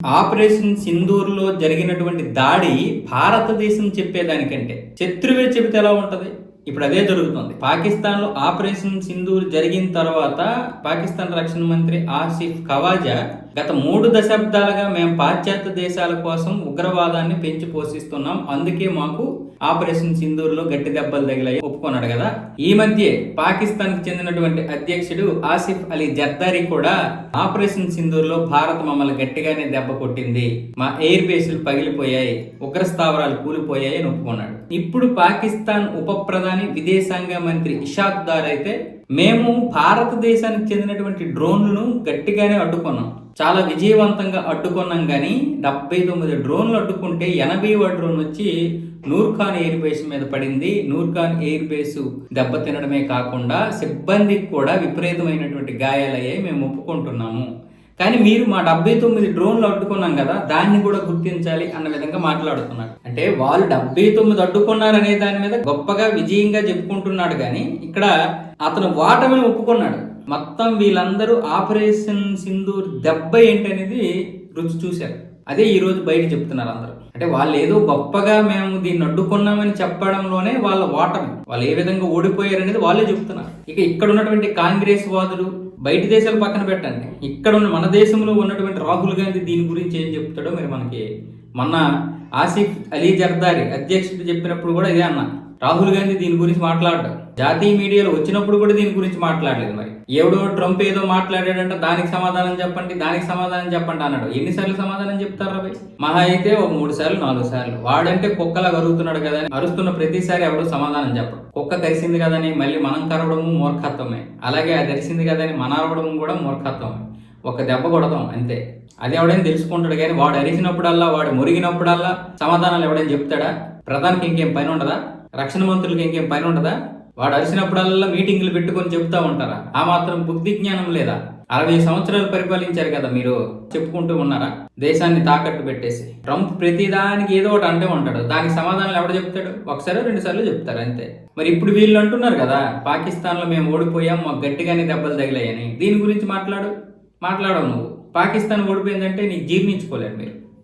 Operation సింధూర్లో జరిగినటువంటి దాడి భారతదేశం చెప్పేదానికంటే శత్రువే చెబితే ఎలా ఉంటుంది? ఇప్పుడు అదే జరుగుతుంది. పాకిస్తాన్లో ఆపరేషన్ సింధూర్ జరిగిన తర్వాత పాకిస్తాన్ రక్షణ మంత్రి ఆసిఫ్ ఖవాజా గత మూడు దశాబ్దాలుగా మేము పాశ్చాత్య దేశాల కోసం ఉగ్రవాదాన్ని పెంచి పోషిస్తున్నాం. అందుకే మాకు ఆపరేషన్ సింధూర్లో గట్టి దెబ్బలు తగిలాయి ఒప్పుకున్నాడు కదా. ఈ మధ్య పాకిస్తాన్కి చెందినటువంటి అధ్యక్షుడు ఆసిఫ్ అలీ జర్దారి కూడా ఆపరేషన్ సింధూర్లో భారత్ మమ్మల్ని గట్టిగానే దెబ్బ కొట్టింది. మా ఎయిర్ బేస్లు పగిలిపోయాయి. ఉగ్ర స్థావరాలు కూలిపోయాయి అని ఒప్పుకున్నాడు. ఇప్పుడు పాకిస్తాన్ ఉప ప్రధాని విదేశాంగ మంత్రి ఇషాక్ దార్ అయితే మేము భారతదేశానికి చెందినటువంటి డ్రోన్లను గట్టిగానే అడ్డుకున్నాం. చాలా విజయవంతంగా అడ్డుకున్నాం కానీ డెబ్బై తొమ్మిది డ్రోన్లు అడ్డుకుంటే ఎనభై డ్రోన్ వచ్చి నూర్ఖాన్ ఎయిర్ బేస్ మీద పడింది. నూర్ఖాన్ ఎయిర్ బేస్ దెబ్బతినడమే కాకుండా సిబ్బందికి కూడా విపరీతమైనటువంటి గాయాలయ్యాయి. మేము ఒప్పుకుంటున్నాము. కానీ మీరు మా డెబ్బై తొమ్మిది డ్రోన్లు అడ్డుకున్నాం కదా దాన్ని కూడా గుర్తించాలి అన్న విధంగా మాట్లాడుతున్నారు. అంటే వాళ్ళు డెబ్బై తొమ్మిది అడ్డుకున్నారనే దాని మీద గొప్పగా విజయంగా చెప్పుకుంటున్నాడు కానీ ఇక్కడ అతను వాటమిని ఒప్పుకున్నాడు. మొత్తం వీళ్ళందరూ ఆపరేషన్ సింధూర్ దెబ్బ ఏంటనేది రుచి చూశారు. అదే ఈ రోజు బయట చెప్తున్నారు అందరూ. అంటే వాళ్ళు ఏదో గొప్పగా మేము దీన్ని అడ్డుకున్నామని చెప్పడంలోనే వాళ్ళ ఓటమి వాళ్ళు ఏ విధంగా ఓడిపోయారు అనేది వాళ్ళే చెప్తున్నారు. ఇక ఇక్కడ ఉన్నటువంటి కాంగ్రెస్ వాదులు బయట దేశాలు పక్కన పెట్టండి. ఇక్కడ ఉన్న మన దేశంలో ఉన్నటువంటి రాహుల్ గాంధీ దీని గురించి ఏం చెప్తాడో మరి మనకి మొన్న ఆసిఫ్ అలీ జర్దారి అధ్యక్షుడు చెప్పినప్పుడు కూడా ఇదే అన్నా. రాహుల్ గాంధీ దీని గురించి మాట్లాడడం. జాతీయ మీడియాలో వచ్చినప్పుడు కూడా దీని గురించి మాట్లాడలేదు మరి. ఎవడో ట్రంప్ ఏదో మాట్లాడాడంటే దానికి సమాధానం చెప్పండి దానికి సమాధానం చెప్పండి అన్నాడు. ఎన్నిసార్లు సమాధానం చెప్తారా భయ్ మహా అయితే ఒక మూడు సార్లు నాలుగు సార్లు. వాడంటే కుక్కలా కరుగుతున్నాడు కదా అని అరుస్తున్న ప్రతిసారి ఎవడు సమాధానం చెప్పడు. కుక్క కరిసింది కదని మళ్ళీ మనం కరవడము మూర్ఖత్వమే. అలాగే అది అరిసింది కదని మన అరవడము కూడా మూర్ఖత్వమే. ఒక దెబ్బ కొడతాం అంతే. అది ఎవడైనా తెలుసుకుంటాడు కానీ వాడు అరిచినప్పుడల్లా వాడు మురిగినప్పుడల్లా సమాధానాలు ఎవడైనా చెప్తాడా? ప్రధానికి ఇంకేం పని ఉండదా? రక్షణ మంత్రులకి ఇంకేం పని ఉండదా? వాడు అరిచినప్పుడల్లా మీటింగ్లు పెట్టుకొని చెప్తా ఉంటారా? ఆ మాత్రం బుద్ధి జ్ఞానం లేదా? అరవై సంవత్సరాలు పరిపాలించారు కదా మీరు చెప్పుకుంటూ ఉన్నారా? దేశాన్ని తాకట్టు పెట్టేసి. ట్రంప్ ప్రతిదానికి ఏదో ఒకటి అంటే ఉంటాడు. దానికి సమాధానాలు ఎవడు చెప్తాడు? ఒకసారి రెండు సార్లు చెప్తారు అంతే. మరి ఇప్పుడు వీళ్ళు అంటున్నారు కదా పాకిస్తాన్లో మేము ఓడిపోయాం మాకు గట్టిగానే దెబ్బలు తగిలాయని. దీని గురించి మాట్లాడు మాట్లాడవు నువ్వు. పాకిస్తాన్ ఓడిపోయిందంటే నీకు జీర్ణించుకోలేరు మీరు.